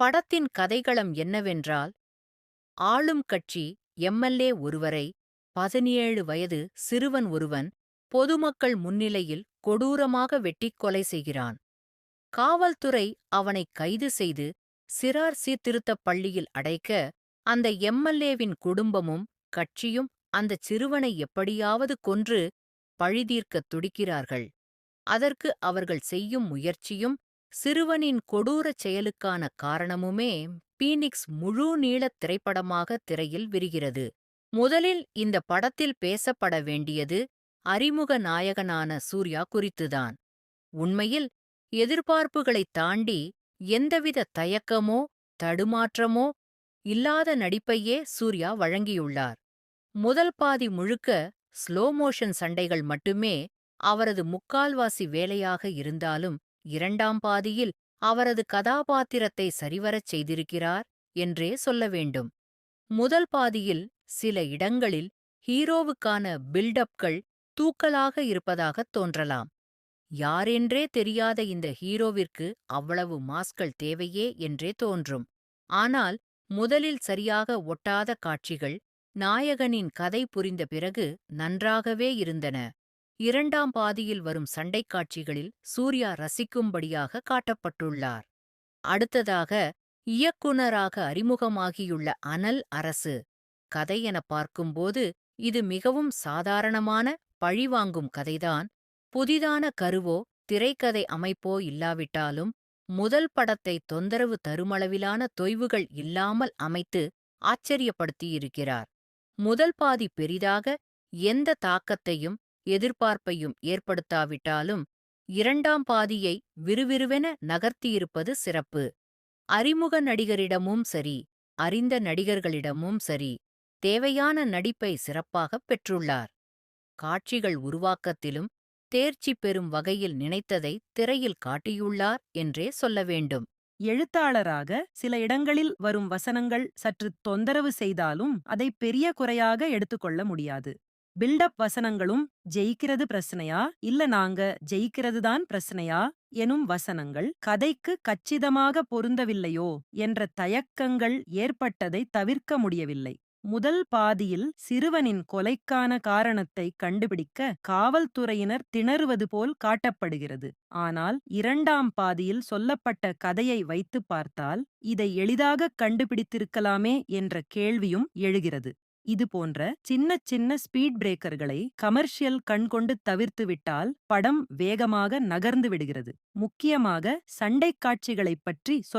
படத்தின் கதைகளம் என்னவென்றால் ஆளும் கட்சி எம்எல்ஏ ஒருவரை பதினேழு வயது சிறுவன் ஒருவன் பொதுமக்கள் முன்னிலையில் கொடூரமாக வெட்டிக் கொலை செய்கிறான். காவல்துறை அவனை கைது செய்து சிறார் சீர்திருத்தப் பள்ளியில் அடைக்க அந்த எம்எல்ஏவின் குடும்பமும் கட்சியும் அந்தச் சிறுவனை எப்படியாவது கொன்று பழிதீர்க்கத் துடிக்கிறார்கள். அதற்கு அவர்கள் செய்யும் முயற்சியும் சிறுவனின் கொடூரச் செயலுக்கான காரணமுமே பீனிக்ஸ் முழு நீளத் திரைப்படமாக திரையில் விரிகிறது. முதலில் இந்த படத்தில் பேசப்பட வேண்டியது அறிமுக நாயகனான சூர்யா குறித்துதான். உண்மையில் எதிர்பார்ப்புகளைத் தாண்டி எந்தவித தயக்கமோ தடுமாற்றமோ இல்லாத நடிப்பையே சூர்யா வழங்கியுள்ளார். முதல் பாதி முழுக்க ஸ்லோ மோஷன் சண்டைகள் மட்டுமே அவரது முக்கால்வாசி வேலையாக இருந்தாலும் இரண்டாம் பாதியில் அவரது கதாபாத்திரத்தை சரிவரச் செய்திருக்கிறார் என்றே சொல்ல வேண்டும். முதல் பாதியில் சில இடங்களில் ஹீரோவுக்கான பில்டப்கள் தூக்கலாக இருப்பதாகத் தோன்றலாம். யாரென்றே தெரியாத இந்த ஹீரோவிற்கு அவ்வளவு மாஸ்கள் தேவையே என்றே தோன்றும். ஆனால் முதலில் சரியாக ஒட்டாத காட்சிகள் நாயகனின் கதை புரிந்த பிறகு நன்றாகவே இருந்தன. இரண்டாம் பாதியில் வரும் சண்டைக் காட்சிகளில் சூர்யா ரசிக்கும்படியாக காட்டப்பட்டுள்ளார். அடுத்ததாக இயக்குனராக அறிமுகமாகியுள்ள அனல் அரசு. கதை பார்க்கும்போது இது மிகவும் சாதாரணமான பழிவாங்கும் கதைதான். புதிதான கருவோ திரைக்கதை அமைப்போ இல்லாவிட்டாலும் முதல் படத்தை தொந்தரவு தருமளவிலான தொய்வுகள் இல்லாமல் அமைத்து ஆச்சரியப்படுத்தியிருக்கிறார். முதல் பாதி பெரிதாக எந்த தாக்கத்தையும் எதிர்பார்ப்பையும் ஏற்படுத்தாவிட்டாலும் இரண்டாம் பாதியை விறுவிறுவென நகர்த்தியிருப்பது சிறப்பு. அறிமுக நடிகரிடமும் சரி அறிந்த நடிகர்களிடமும் சரி தேவையான நடிப்பை சிறப்பாகப் பெற்றுள்ளார். காட்சிகள் உருவாக்கத்திலும் தேர்ச்சி பெறும் வகையில் நினைத்ததை திரையில் காட்டியுள்ளார் என்றே சொல்ல வேண்டும். எழுத்தாளராக சில இடங்களில் வரும் வசனங்கள் சற்று தொந்தரவு செய்தாலும் அதை பெரிய குறையாக எடுத்துக்கொள்ள முடியாது. பில்டப் வசனங்களும் ஜெயிக்கிறது பிரச்சனையா? இல்ல நாங்க ஜெயிக்கிறது தான் பிரச்சனையா? எனும் வசனங்கள் கதைக்கு கச்சிதமாக பொருந்தவில்லையோ? என்ற தயக்கங்கள் ஏற்பட்டதை தவிர்க்க முடியவில்லை. முதல் பாதியில் சிறுவனின் கொலைக்கான காரணத்தை கண்டுபிடிக்க காவல்துறையினர் திணறுவது போல் காட்டப்படுகிறது. ஆனால் இரண்டாம் பாதியில் சொல்லப்பட்ட கதையை வைத்து பார்த்தால் இதை எளிதாக கண்டுபிடித்திருக்கலாமே என்ற கேள்வியும் எழுகிறது. இது போன்ற சின்ன சின்ன ஸ்பீட் பிரேக்கர்களை கமர்ஷியல் கண்கொண்டு தவிர்த்துவிட்டால் படம் வேகமாக நகர்ந்து விடுகிறது. முக்கியமாக சண்டைக் காட்சிகளைப் பற்றி சொல்ல